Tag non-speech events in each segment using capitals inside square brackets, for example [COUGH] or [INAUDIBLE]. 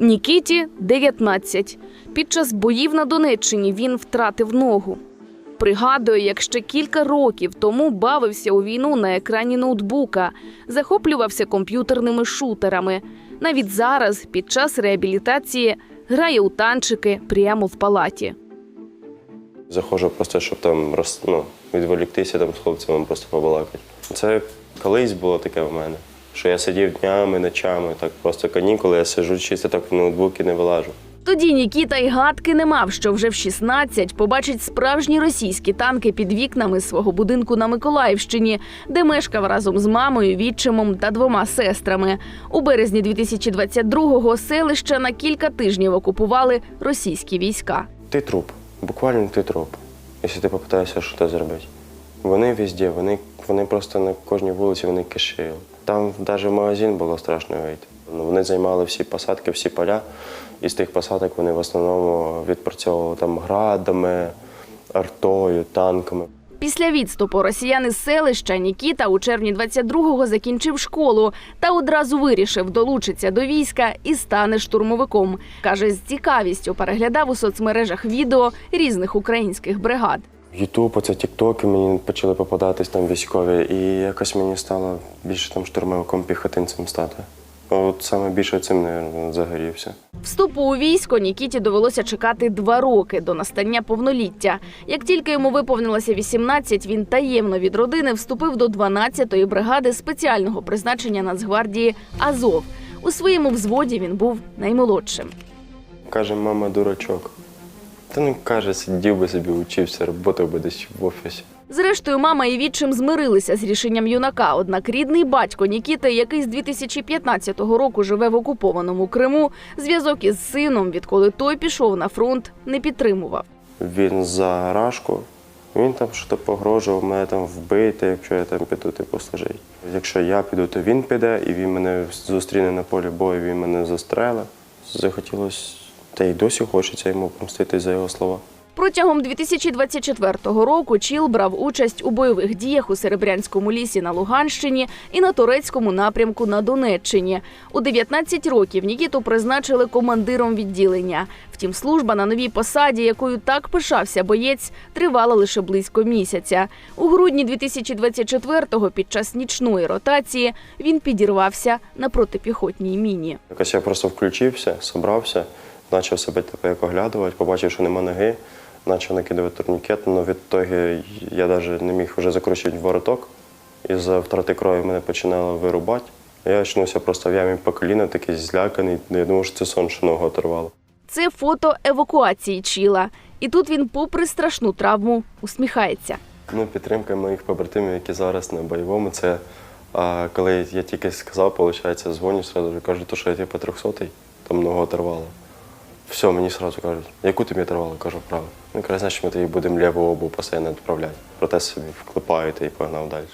Нікіті 19. Під час боїв на Донеччині він втратив ногу. Пригадує, як ще кілька років тому бавився у війну на екрані ноутбука, захоплювався комп'ютерними шутерами. Навіть зараз, під час реабілітації, грає у танчики прямо в палаті. Заходжу просто, щоб там роз, ну, відволіктися там з хлопцями, просто побалакати. Це колись було таке в мене, що я сидів днями, ночами, так просто канікули, я сиджу чисто так в ноутбук і не вилажу. Тоді Нікіта й гадки не мав, що вже в 16 побачить справжні російські танки під вікнами свого будинку на Миколаївщині, де мешкав разом з мамою, відчимом та двома сестрами. У березні 2022-го селище на кілька тижнів окупували російські війська. Ти труп, буквально ти труп, якщо ти попитаєшся щось зробити. Вони везде, вони, вони просто на кожній вулиці вони кишили. Там навіть в магазин було страшно вийти. Ну, Вони займали всі посадки, всі поля, і з тих посадок вони в основному відпрацьовували там градами, артою, танками. Після відступу росіян із селища Нікіта у червні 22-го закінчив школу та одразу вирішив долучитися до війська і стане штурмовиком. Каже, з цікавістю переглядав у соцмережах відео різних українських бригад. Ютуб, оце тіктоки мені почали попадатись там військові, і якось мені стало більше там штурмовиком піхотинцем стати. От саме більше цим, мабуть, загорівся. Вступу у військо Нікіті довелося чекати два роки до настання повноліття. Як тільки йому виповнилося 18, він таємно від родини вступив до 12-ї бригади спеціального призначення Нацгвардії Азов. У своєму взводі він був наймолодшим. Каже, мама дурачок. Та ну каже, сидів би собі, учився, роботав би десь в офісі. Зрештою, мама і відчим змирилися з рішенням юнака. Однак рідний батько Нікіти, який з 2015 року живе в окупованому Криму, зв'язок із сином, відколи той пішов на фронт, не підтримував. Він за гаражку, він там щось погрожував мене там вбити, якщо я там піду типу служити. Якщо я піду, то він піде, і він мене зустріне на полі бою, він мене застрелить. Захотілося, та й досі хочеться йому помстити за його слова. Протягом 2024 року Чіл брав участь у бойових діях у Серебрянському лісі на Луганщині і на турецькому напрямку на Донеччині. У 19 років Нікіту призначили командиром відділення. Втім, служба на новій посаді, якою так пишався боєць, тривала лише близько місяця. У грудні 2024-го під час нічної ротації він підірвався на протипіхотній міні. Якось я просто включився, собрався, почав себе типу, як оглядувати, побачив, що нема ноги, почав накидувати турнікет, але відтоді я навіть не міг вже закручувати вороток. Із-за втрати крові мене починало вирубати. Я очнувся просто в ямі по коліна, такий зляканий. Я думав, що це сон, що ногу оторвало. Це фото евакуації Чіла. І тут він, попри страшну травму, усміхається. Ну, підтримка моїх побратимів, які зараз на бойовому, це а, коли я тільки сказав, виходить, дзвоню, одразу кажу, що я типу 300 там ногу оторвало. Все, мені одразу кажуть, яку тобі оторвало? Кажу, право. Ну, каже, значить, ми тобі будемо ліву обу постійно відправляти. Проте собі вклепаєте і погнав далі.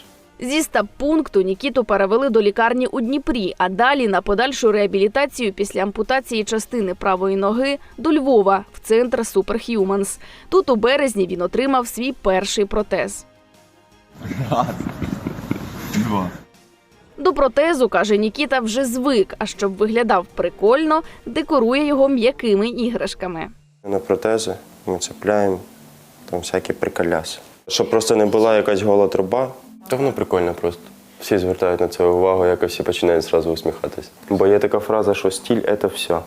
Зі стаб-пункту Нікіту перевели до лікарні у Дніпрі, а далі на подальшу реабілітацію після ампутації частини правої ноги до Львова в центр Superhumans. Тут у березні він отримав свій перший протез. Два. До протезу, каже Нікіта, вже звик, а щоб виглядав прикольно, декорує його м'якими іграшками. На протези ми цепляємо там всякі приколяси. Щоб просто не була якась гола труба, то воно прикольно просто. Всі звертають на це увагу, як і всі починають зразу усміхатись. Бо є така фраза, що стіль це все.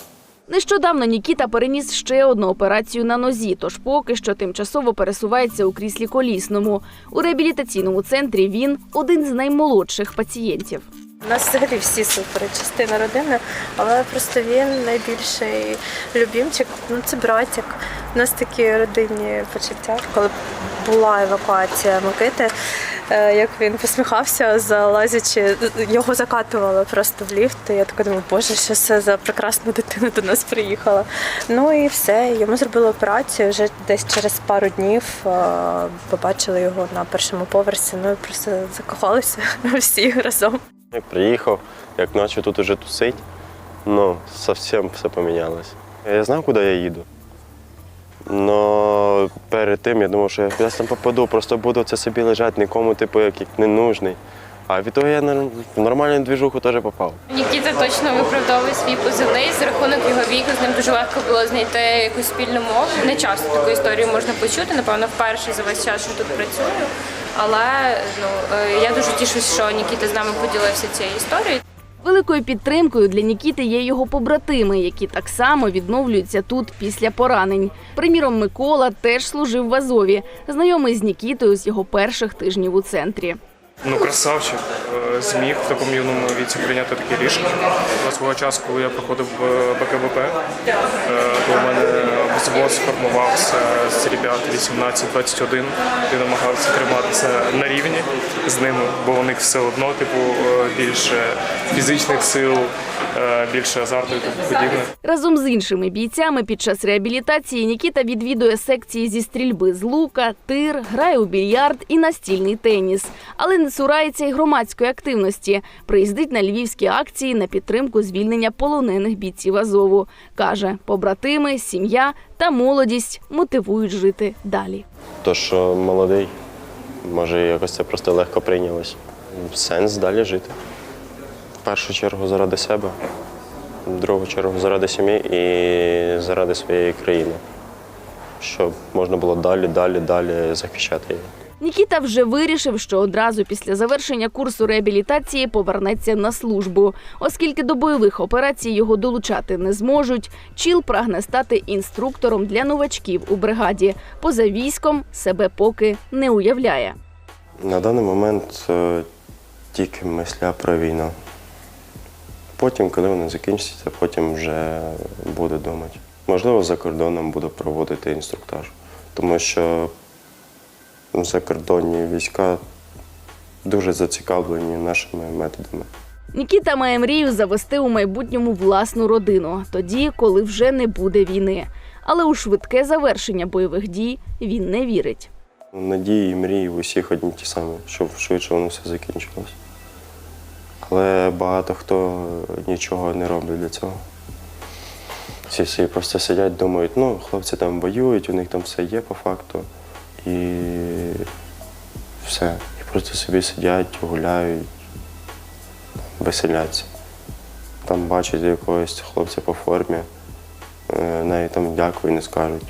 Нещодавно Нікіта переніс ще одну операцію на нозі, тож поки що тимчасово пересувається у кріслі колісному. У реабілітаційному центрі він один з наймолодших пацієнтів. У нас взагалі всі супер, частина родини, але просто він найбільший любімчик. Ну це братик. У нас такі родинні почуття. Коли була евакуація Микити, як він посміхався, залазячи, його закатувало просто в ліфт. І я така думаю, боже, що це за прекрасна дитина до нас приїхала. Ну і все. Йому зробили операцію. Вже десь через пару днів е, побачили його на першому поверсі. Ну і просто закохалися [LAUGHS] всі разом. Я приїхав, як почав тут уже тусить, ну, зовсім все помінялося. Я знав, куди я їду. Но перед тим я думав, що я кудись там попаду, просто буду це собі лежати, нікому, типу, як, як ненужний. А від того я в нормальну двіжуху теж попав. Нікіта точно виправдовує свій позивний за рахунок його віку. З ним дуже легко було знайти якусь спільну мову. Не часто таку історію можна почути. Напевно, вперше за весь час, що тут працюю. Але ну е, я дуже тішусь, що Нікіта з нами поділився цією історією. Великою підтримкою для Нікіти є його побратими, які так само відновлюються тут після поранень. Приміром, Микола теж служив в Азові, знайомий з Нікітою з його перших тижнів у центрі. Ну, красавчик, е, зміг в такому юному віці прийняти таке рішення. Свого часу, коли я проходив БКВП, е, то взвод сформувався з ребят 18-21. Я намагався триматися на рівні з ними, бо у них все одно, типу, е, більше фізичних сил, е, більше азарту і тому подібне. Разом з іншими бійцями під час реабілітації Нікіта відвідує секції зі стрільби з лука, тир, грає у більярд і настільний теніс. Але не цурається й громадської активності. Приїздить на львівські акції на підтримку звільнення полонених бійців Азову. Каже, побратими, сім'я та молодість мотивують жити далі. То, що молодий, може якось це просто легко прийнялось. Сенс далі жити. В першу чергу заради себе, в другу чергу заради сім'ї і заради своєї країни. Щоб можна було далі, далі, далі захищати її. Нікіта вже вирішив, що одразу після завершення курсу реабілітації повернеться на службу. Оскільки до бойових операцій його долучати не зможуть, Чіл прагне стати інструктором для новачків у бригаді. Поза військом себе поки не уявляє. На даний момент е, тільки мисля про війну. Потім, коли вона закінчиться, потім вже буду думати. Можливо, за кордоном буду проводити інструктаж, тому що закордонні війська дуже зацікавлені нашими методами. Нікіта має мрію завести у майбутньому власну родину, тоді, коли вже не буде війни. Але у швидке завершення бойових дій він не вірить. Надії і мрії в усіх одні ті самі, щоб швидше воно все закінчилось. Але багато хто нічого не робить для цього. Всі всі просто сидять, думають, ну, хлопці там воюють, у них там все є по факту. І все. І просто собі сидять, гуляють, веселяться. Там бачать якогось хлопця по формі, е, навіть там дякую не скажуть.